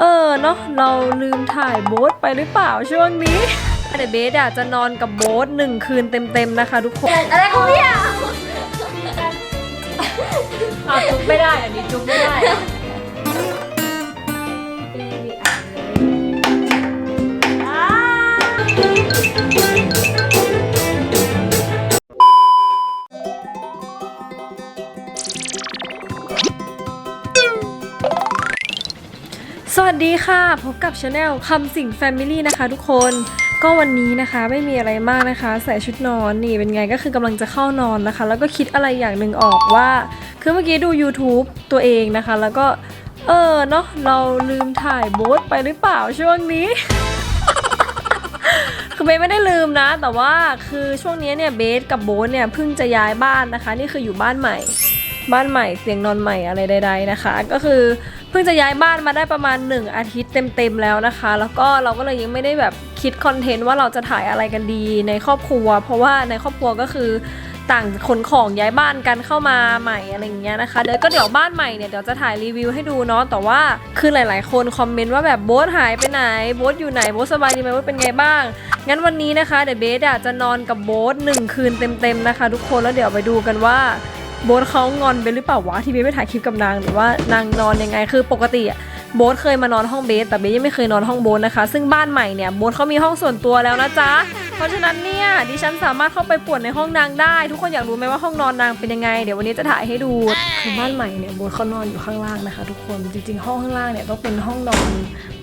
เออเนาะเราลืมถ่ายโบ๊ทไปหรือเปล่าช่วงนี้เดี๋ยวเบสอะจะนอนกับโบ๊ทหนึ่งคืนเต็มๆนะคะ ทุกคนอะไรของพี่อะอะจุ๊บไม่ได้อันนี้จุ๊บไม่ได้อะ สวัสดีค่ะ พบกับชาแนลคำสิ่ง Family นะคะทุกคนก็วันนี้นะคะไม่มีอะไรมากนะคะ ใส่ชุดนอนนี่เป็นไงก็คือกำลังจะเข้านอนนะคะ แล้วก็คิดอะไรอย่างหนึ่งออกว่า คือเมื่อกี้ดู YouTube ตัวเองนะคะ แล้วก็ เออเนาะเราลืมถ่ายโบ๊ทไปหรือเปล่าช่วงนี้ คือเบสไม่ได้ลืมนะ แต่ว่าคือช่วงนี้เนี่ยเบสกับโบ๊ทเนี่ยเพิ่งจะย้ายบ้านนะคะ นี่คืออยู่บ้านใหม่ บ้านใหม่เตียงนอนใหม่อะไรใด ๆนะคะ ก็คือเพิ่งจะย้ายบ้านมาได้ประมาณ 1 อาทิตย์เต็มๆแล้วนะคะ แล้วก็เราก็เลยยังไม่ได้แบบคิดคอนเทนต์ว่าเราจะถ่ายอะไรกันดีในครอบครัว เพราะว่าในครอบครัวก็คือต่างขนของย้ายบ้านกันเข้ามาใหม่อะไรอย่างเงี้ยนะคะเดี๋ยวก็เดี๋ยวบ้านใหม่เนี่ยเดี๋ยวจะถ่ายรีวิวให้ดูเนาะแต่ว่าคือหลาย ๆ คนคอมเมนต์ว่าแบบโบ๊ทหายไปไหนโบ๊ทอยู่ไหนโบ๊ทสบายดีไหมโบ๊ทเป็นไงบ้าง งั้นวันนี้นะคะเดี๋ยวเบสอะจะนอนกับโบ๊ทหนึ่งคืนเต็ม ๆ นะคะ ทุกคนแล้วเดี๋ยวไปดูกันว่า โบ๊ทเขางอนไปหรือเปล่าวะที่เบสไม่ถ่ายคลิปกับนางหรือว่านางนอนยังไงคือปกติอะโบ๊ทเคยมานอนห้องเบสแต่เบสยังไม่เคยนอนห้องโบ๊ทนะคะ ซึ่งบ้านใหม่เนี่ยโบ๊ทเขามีห้องส่วนตัวแล้วนะจ๊ะเพราะฉะนั้นเนี่ยดิฉันสามารถเข้าไปปวนในห้องนางได้ ทุกคนอยากรู้ไหมว่าห้องนอนนางเป็นยังไงเดี๋ยววันนี้จะถ่ายให้ดูคือบ้านใหม่เนี่ยโบ๊ทเขานอนอยู่ข้างล่างนะคะ ทุกคนจริงๆห้องข้างล่างเนี่ยต้องเป็นห้องนอน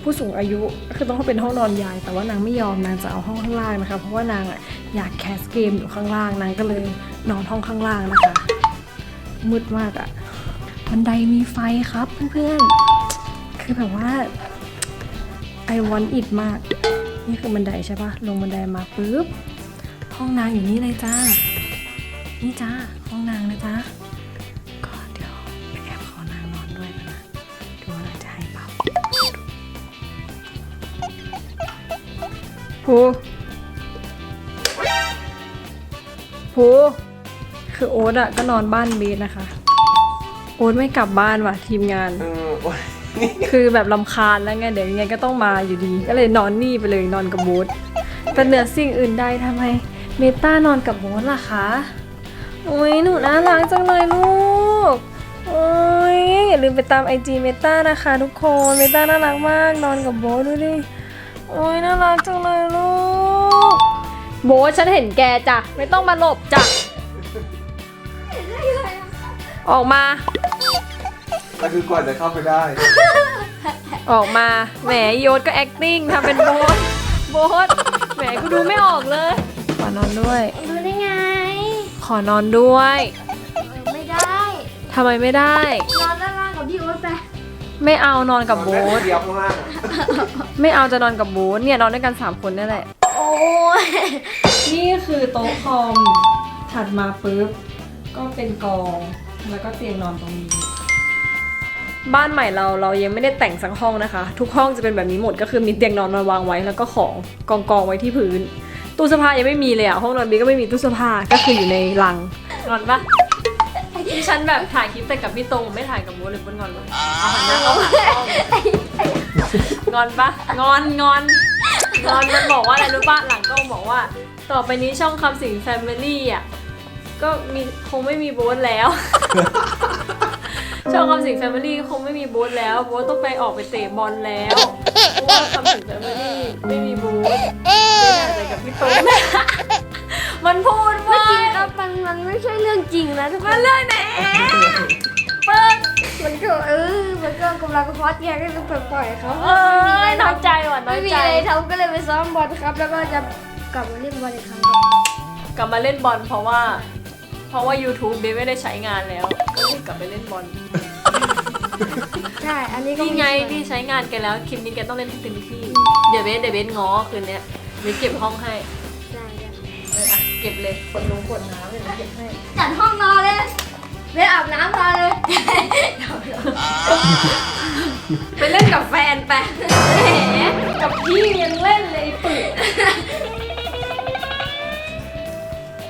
ผู้สูงอายุคือต้องเป็นห้องนอนยาย แต่ว่านางไม่ยอมนางจะเอาห้องข้างล่างนะคะเพราะว่านางอะอยากแคสเกมอยู่ข้างล่างนางก็เลยนอนห้องข้างล่างนะคะ มืดมากอะบันไดมีไฟครับเพื่อนๆ คือแบบว่า I want it มาก นี่คือบันไดใช่ปะลงบันไดมาปุ๊บ ห้องนางอยู่นี่เลยจ้า นี่จ้า ห้องนางนะจ้าก็เดี๋ยวไปแอบขอนางนอนด้วยนะดูว่านางจะให้เปล่าผูผู คือโอ๊ตอะก็นอนบ้านเบสนะคะ โอ๊ตไม่กลับบ้านว่ะทีมงาน เออโอ๊ยคือแบบลำคาญแล้วไงเดี๋ยวยังไงก็ต้องมาอยู่ดี ก็เลยนอนนี่ไปเลยนอนกับโบ๊ทแต่เหนือสิ่งอื่นใดทำไมเมตานอนกับโบ๊ทล่ะคะโอ้ยหนูน่ารักจังเลยลูกโอ้ยอย่าลืมไปตามไอจีเมตานะคะ ทุกคนเมตาน่ารักมาก นอนกับโบ๊ทดูดิโอ้ยน่ารักจังเลยลูก โบ๊ทฉันเห็นแกจ้ะไม่ต้องมาหลบจ้ะ ออกมา แต่คือกว่าจะเข้าไปได้ ออกมา แหมโยศก็ acting ทำเป็นโบสโบสแหมกูดูไม่ออกเลย ขอนอนด้วยดูได้ไงขอนอนด้วยไม่ได้ ทำไมไม่ได้ นอนด้านล่างกับพี่โอ๊ตไปไม่เอานอนกับโบสเดียวข้างล่างอะไม่เอาจะนอนกับโบสเนี่ยนอนด้วยกัน3คนนี่แหละ โอ้ยนี่คือโต๊ะคอมถัดมาปุ๊บก็เป็นกอง แล้วก็เตียงนอนตรงนี้ บ้านใหม่เราเรายังไม่ได้แต่งสักห้องนะคะ ทุกห้องจะเป็นแบบนี้หมดก็คือมีเตียงนอนมาวางไว้แล้วก็ของกองกองๆไว้ที่พื้น ตู้เสื้อผ้ายังไม่มีเลยอะห้องนอนบีก็ไม่มีตู้เสื้อผ้าก็คืออยู่ในลังงอนปะที่ฉันแบบถ่ายคลิปแต่กับพี่ตรงไม่ถ่ายกับโบทเลยปุ้นงอนปะเอาหันหน้าเข้าหากล้องงอนปะงอนงอนงอนมันบอกว่าอะไรรู้ปะหลังกล้องบอกว่า ต่อไปนี้ช่องคำสิงแฟมิลี่อะ ก็มีคงไม่มีโบทแล้ว ช่องคำสิงแฟมิลี่คงไม่มีโบทแล้วโบทต้องไปออกไปเตะบอลแล้วเพราะว่าคำสิงแฟมิลี่ไม่มีโบทไม่อยากไปกับพี่โต๊ะมันพูดไม่ว่าจริงครับมันมันไม่ใช่เรื่องจริงนะทุกคมันนเรื่องไหนเปิดมันก็เออมันก็กำลังพอดแยกให้มันปล่อยๆเขาเออน้อยใจว่ะน้ไม่อยมีใจ อะไรทำก็เลยไปซ้อมบอลครับ แล้วก็จะกลับมาเล่นบอลอีกครั้งครับกลับมาเล่นบอลเพราะว่า เพราะว่า YouTube เบสไม่ได้ใช้งานแล้วก็เลยกลับไปเล่นบอลใช่ อันนี้ก็นี่ไงที่ใช้งานแกแล้วคลิปนี้แกต้องเล่นให้เต็มที่ เดี๋ยวเบสเดี๋ยวเบสง้อคืนเนี้ยเบสเก็บห้องให้ใช่เอออะเก็บเลยคนลงขวดน้ำเดี๋ยวเบสเก็บให้จัดห้องนอนเลยไปอาบน้ำมาเลยไปเล่นกับแฟนไปแหมกับพี่ยังเล่นเลยไอ้ปืน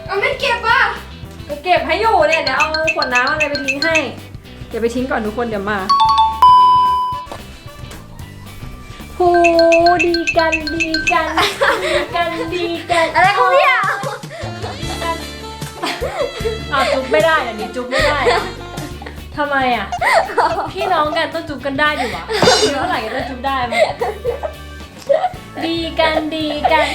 เอาไม่เก็บอะ ก็เก็บให้อยู่เนี่ยเดี๋ยวเอาขวดน้ำอะไรไปทิ้งให้ เดี๋ยวไปทิ้งก่อนทุกคนเดี๋ยวมาหูดีกันดีกันดีกันดีกันอะไรของพี่อะอ้าวจุ๊บไม่ได้อันนี้จุ๊บไม่ได้อะทำไมอะ พี่น้องกันต้องจุ๊บกันได้อยู่วะมีเท่าไหร่ก็ต้องจุ๊บได้มั้ยดีกันดีกัน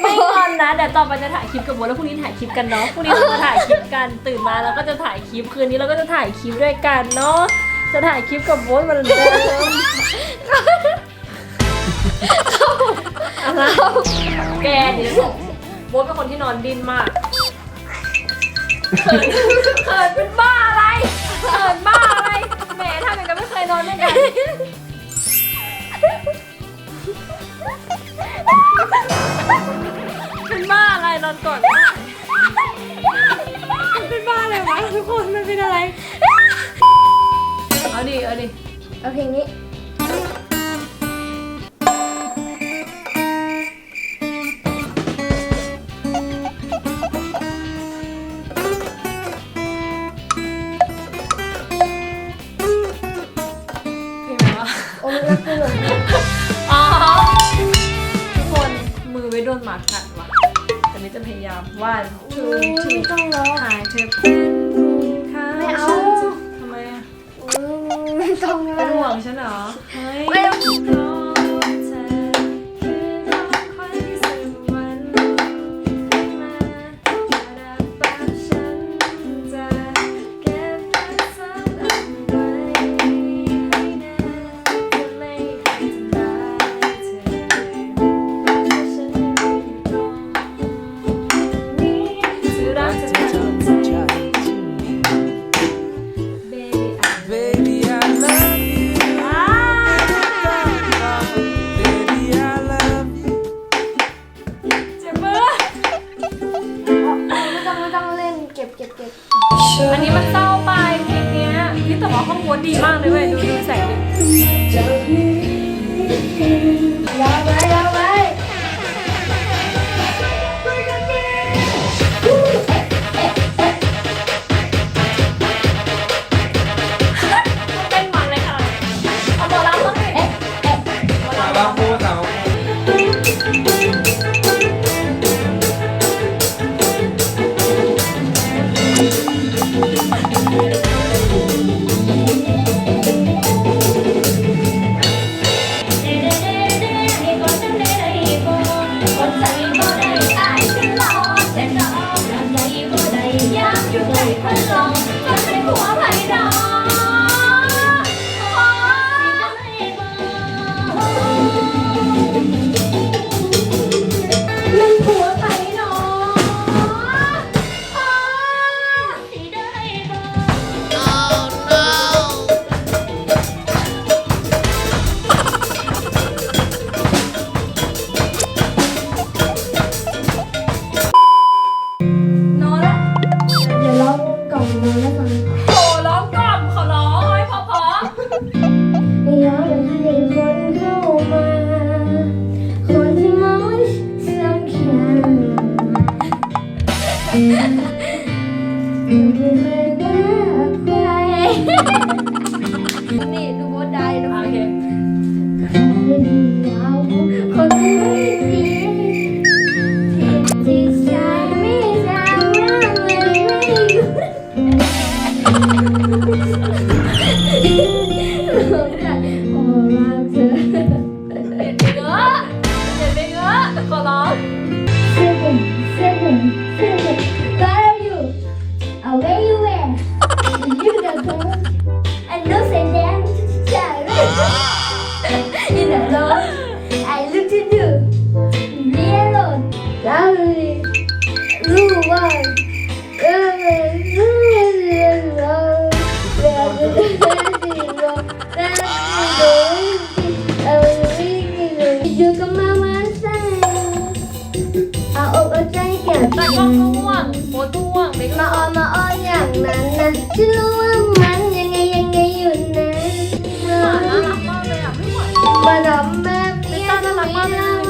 ไม่งอนนะเดี๋ยวต่อไปจะถ่ายคลิปกับโบทแล้วพรุ่งนี้ถ่ายคลิปกันเนาะพรุ่งนี้เราจะถ่ายคลิปกันตื่นมาแล้วก็จะถ่ายคลิปคืนนี้เราก็จะถ่ายคลิปด้วยกันเนาะจะถ่ายคลิปกับโบทเหมือนเดิมอะไรแกเดี๋ยวบอกโบทเป็นคนที่นอนดิ้นมากเขินเขินเป็นบ้าอะไรเขินบ้าอะไรแหมทำอย่างกับไม่เคยนอนด้วยกัน เป็นบ้าอะไรนอนก่อนเป็นบ้าอะไรวะทุกคนมันเป็นอะไร เอาดิ เอาดิ เอาเพลงนี้ หมากัดว่ะแต่นี้จะพยายามว่าทูทีไม่ต้องร้องถ่ายเธอเป็นผู้ค้าไม่เอา ทำไมอะอืมไม่ต้องเป็นร้ห่วองงฉันเหรอ เฮ้ย ไม่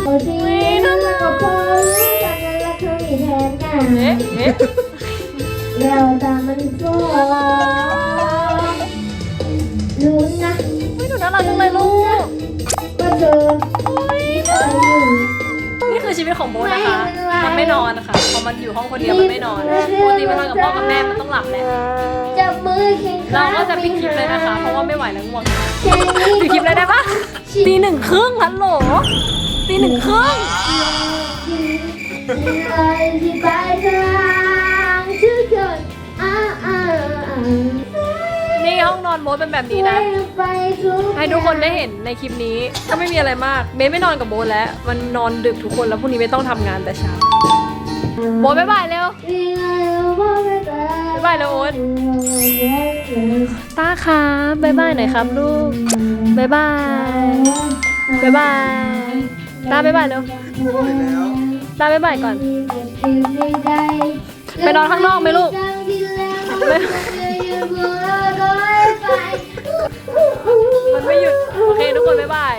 มากเลยโอ้ทีน่ารักกับพ่อรู้จักกันแล้วเธอมีแทนนะเอ๊ะเอ๊ะแล้วตามันฟ้องรู้นนะไม่หนูน่ารักจังเลยลูกว่าเธอนี่คือชีวิตของโบทนะคะ มันไม่นอนนะคะพอมันอยู่ห้องคนเดียวมันไม่นอนปกติมันนอนกับพ่อกับแม่มันต้องหลับแหละจับมือแข่งเราก็จะปิดคลิปเลยนะคะ เพราะว่าไม่ไหวแล้วง่วงปิดคลิปเลยได้ปะตีหนึ่งครึ่งฮัลโหล ตีหนึ่งครึ่งที่ไปทางทุกคนอ่าอ่านี่ห้องนอนโบ๊ทเป็นแบบนี้นะ ให้ทุกคนได้เห็นในคลิปนี้ก็ไม่มีอะไรมากเบสไม่นอนกับโบ๊ทแล้ว มันนอนดึกทุกคนแล้วพรุ่งนี้ไม่ต้องทำงานแต่เช้าโบ๊ทบ๊ายบายเร็วบ๊ายบายแล้วโอ๊ตตาครับบ๊ายบายหน่อยครับลูกบ๊ายบายบ๊ายบาย ตาบ๊ายบายเร็วตาบ๊ายบายก่อน ไปนอนข้างนอกไหมลูกไม่มันไม่หยุด โอเค ทุกคนบ๊ายบาย